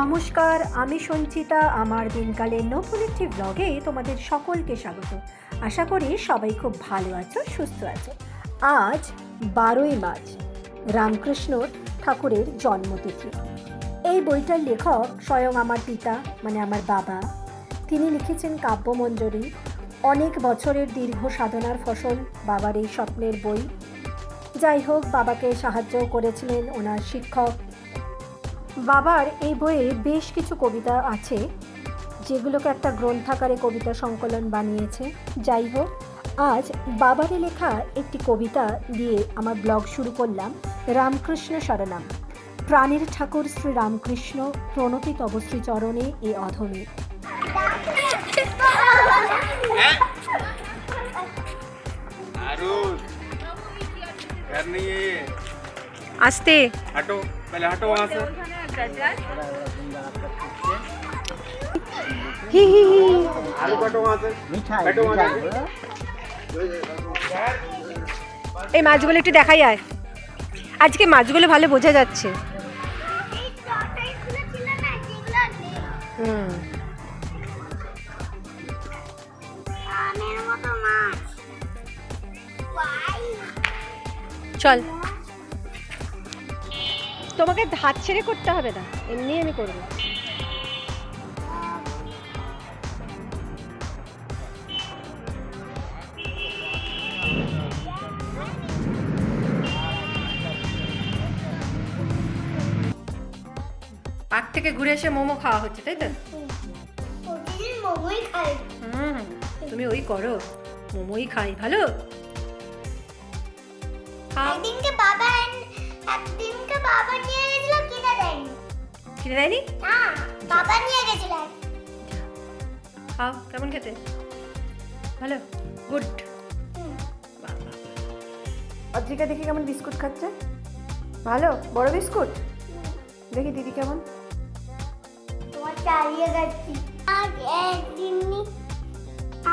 নমস্কার, আমি সঞ্চিতা, আমার দিনকালের নতুন একটি ব্লগে তোমাদের সকলকে স্বাগত। আশা করি সবাই খুব ভালো আছো, সুস্থ আছো। আজ বারোই মার্চ, রামকৃষ্ণ ঠাকুরের জন্মতিথি। এই বইটার লেখক স্বয়ং আমার পিতা মানে আমার বাবা। তিনি লিখেছেন কাব্যমঞ্জরি, অনেক বছরের দীর্ঘ সাধনার ফসল, বাবার এই স্বপ্নের বই। যাই হোক, বাবাকে সাহায্য করেছিলেন ওনার শিক্ষক বাবার এই বইয়ে বেশ কিছু কবিতা আছে যেগুলোকে একটা গ্রন্থাকারে কবিতা সংকলন বানিয়েছে যাই হোক আজ বাবারে লেখা একটি কবিতা দিয়ে আমার ব্লগ শুরু করলাম রামকৃষ্ণ শরণাম প্রাণের ঠাকুর শ্রী রামকৃষ্ণ প্রণতি তব শ্রী চরণে এ অধমে आरुष घर नहीं है ये আস্তে हटो पहले हटो वहाँ से এই মাছগুলো একটু দেখাই আয়। আজকে মাছগুলো ভালো বোঝা যাচ্ছে। চল। তোমাকে হাত ছেড়ে করতে হবে না। এমনি আমি করব। পার্ক থেকে ঘুরে এসে মোমো খাওয়া হচ্ছে তাই তো? হুম তুমি ওই করো মোমোই খাই ভালো? খাও। বাবা বাবা নিয়ে গেছিল কিনে দেয়নি। কিনে দেয়নি? না বাবা নিয়ে গেছিল। খাও কেমন খেতে? ভালো? গুড। অদ্রিকা দেখি কেমন বিস্কুট খাচ্ছে। ভালো? বড় বিস্কুট? দেখি দিদি কেমন। তোমার চালিয়ে গেছি আর একদিন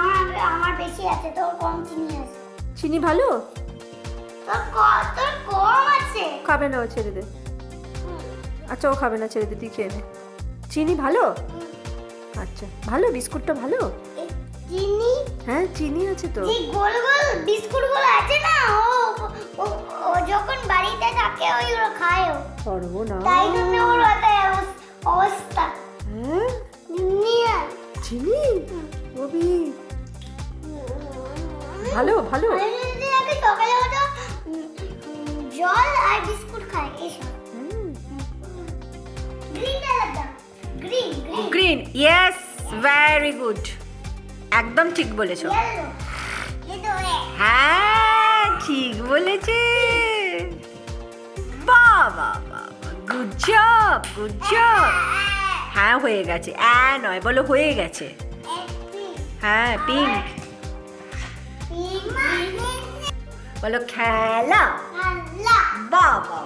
আমার আমার বেশি আছে তোর কম চিনি আছে। চিনি ভালো? তোর কম আছে খাবে না ও ছেড়ে দে আচ্ছা ও খাবে না ছেড়ে দে তুই খেয়ে নে। চিনি ভালো? আচ্ছা ভালো? বিস্কুটটা ভালো? চিনি? হ্যাঁ চিনি আছে তো। যে গোল গোল বিস্কুটগুলো আছে না ও ও- যখন বাড়িতে থাকে ওইগুলো খায় ও। তাই জন্য ওর অবস্থা। হ্যাঁ? নিয়ে চিনি? কবি ভালো ভালো। সকালে জল আর বিস্কুট খায় এসব গ্রিন ইয়েস ভেরি গুড একদম ঠিক বলেছ। হ্যাঁ ঠিক বলেছে। বাবা বাবা গুড জব গুড জব হ্যাঁ হয়ে গেছে। অ্যা নয় বলো হয়ে গেছে। হ্যাঁ পিঙ্ক বলো খেলা? বাবা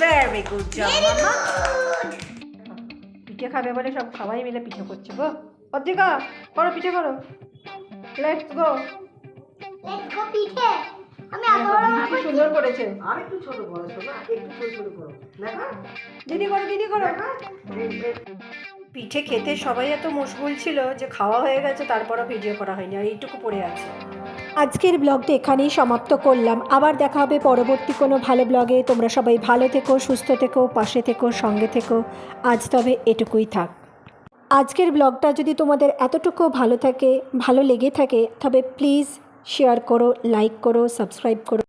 ভেরি গুড জব মামা। পিঠে খাবে বলে সব সবাই মিলে পিঠে করছে গো। অর্ধিকা করো পিঠে করো। লেটস গো পিঠে। আমি এত বড় বড় কি সুন্দর করেছে। আর একটু ছোট করো শোনা একটু ছোট ছোট করো। দেখা? দিদি করো দিদি করো। পিঠে খেতে সবাই এত মশগুল ছিল যে খাওয়া হয়ে গেছে তারপরও ভিডিও করা হয়নি আর এইটুকু পড়ে আছে। আজকের ব্লগটা এখানেই সমাপ্ত করলাম। আবার দেখা হবে পরবর্তী কোনো ভালো ব্লগে। তোমরা সবাই ভালো থেকো, সুস্থ থেকো, পাশে থেকো, সঙ্গে থেকো। আজ তবে এটুকুই থাক। আজকের ব্লগটা যদি তোমাদের এতটুকু ভালো থাকে, ভালো লেগে থাকে, তবে প্লিজ শেয়ার করো, লাইক করো, সাবস্ক্রাইব করো।